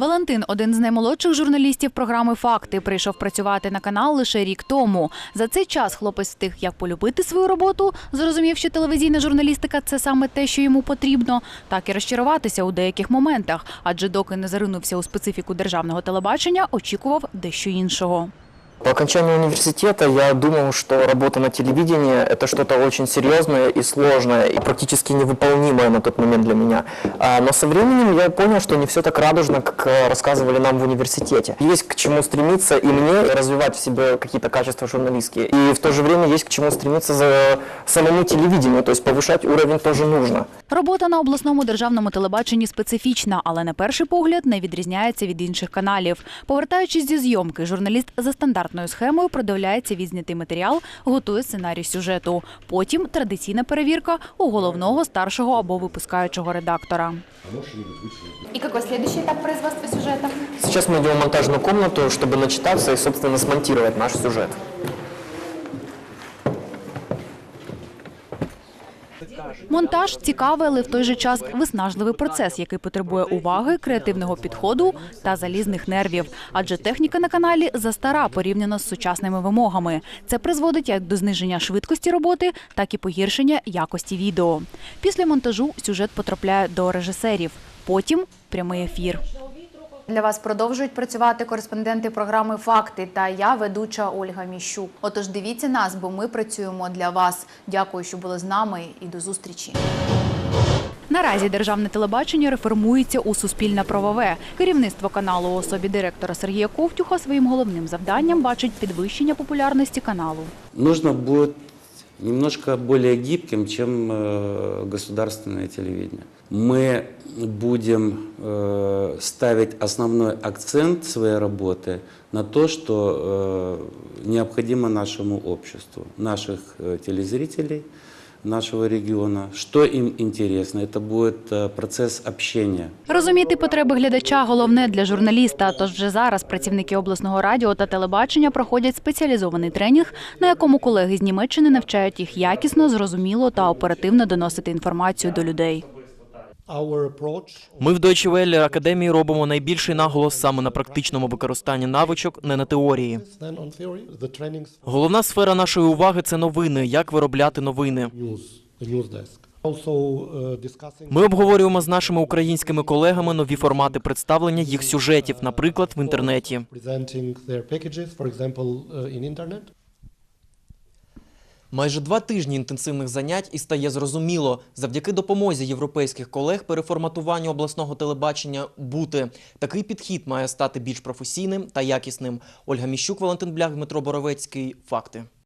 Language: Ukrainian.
Валентин, один з наймолодших журналістів програми Факти, прийшов працювати на канал лише рік тому. За цей час хлопець встиг як полюбити свою роботу, зрозумів, що телевізійна журналістика це саме те, що йому потрібно, так і розчаруватися у деяких моментах, адже доки не заринувся у специфіку державного телебачення, очікував дещо іншого. По окончании университета я думал, что работа на телевидении – это что-то очень серьезное и сложное, и практически невыполнимое на тот момент для меня. А, Но со временем я понял, что не все так радужно, как э, рассказывали нам в университете. Есть к чему стремиться и мне развивать в себе какие-то качества журналистские. И в то же время есть к чему стремиться за самому телевидению, то есть повышать уровень тоже нужно. Робота на обласному державному телебаченні специфічна, але на перший погляд не відрізняється від інших каналів. Повертаючись зі зйомки, журналіст за стандартною схемою продивляється відзнятий матеріал, готує сценарій сюжету. Потім традиційна перевірка у головного старшого або випускаючого редактора. И какой следующий этап производства сюжета? Сейчас мы идем в монтажную комнату, чтобы начитаться и, собственно, смонтировать наш сюжет. Монтаж цікавий, але в той же час виснажливий процес, який потребує уваги, креативного підходу та залізних нервів. Адже техніка на каналі застара порівняно з сучасними вимогами. Це призводить як до зниження швидкості роботи, так і погіршення якості відео. Після монтажу сюжет потрапляє до режисерів. Потім прямий ефір. Для вас продовжують працювати кореспонденти програми Факти та я, ведуча Ольга Міщук. Отож, дивіться нас, бо ми працюємо для вас. Дякую, що були з нами, і до зустрічі. Наразі державне телебачення реформується у суспільне-правове. Керівництво каналу у особі директора Сергія Ковтюха своїм головним завданням бачить підвищення популярності каналу. нужно будет немножко более гибким, чем э, государственное телевидение. Мы будем э, ставить основной акцент своей работы на то, что э, необходимо нашему обществу, наших э, телезрителей, нашего региона, что им интересно. Это будет процес процесс общения. Розуміти потреби глядача головне для журналіста. Тож вже зараз працівники обласного радіо та телебачення проходять спеціалізований тренінг, на якому колеги з Німеччини навчають їх якісно, зрозуміло та оперативно доносити інформацію до людей. Ми в Deutsche Welle Академії робимо найбільший наголос саме на практичному використанні навичок, не на теорії. Головна сфера нашої уваги це новини, як виробляти новини. Ми обговорюємо з нашими українськими колегами нові формати представлення їх сюжетів, наприклад, в інтернеті. Майже два тижні інтенсивних занять і стає зрозуміло, завдяки допомозі європейських колег переформатуванню обласного телебачення бути. Такий підхід має стати більш професійним та якісним. Ольга Міщук, Валентин Блях, Дмитро Боровецький. Факти.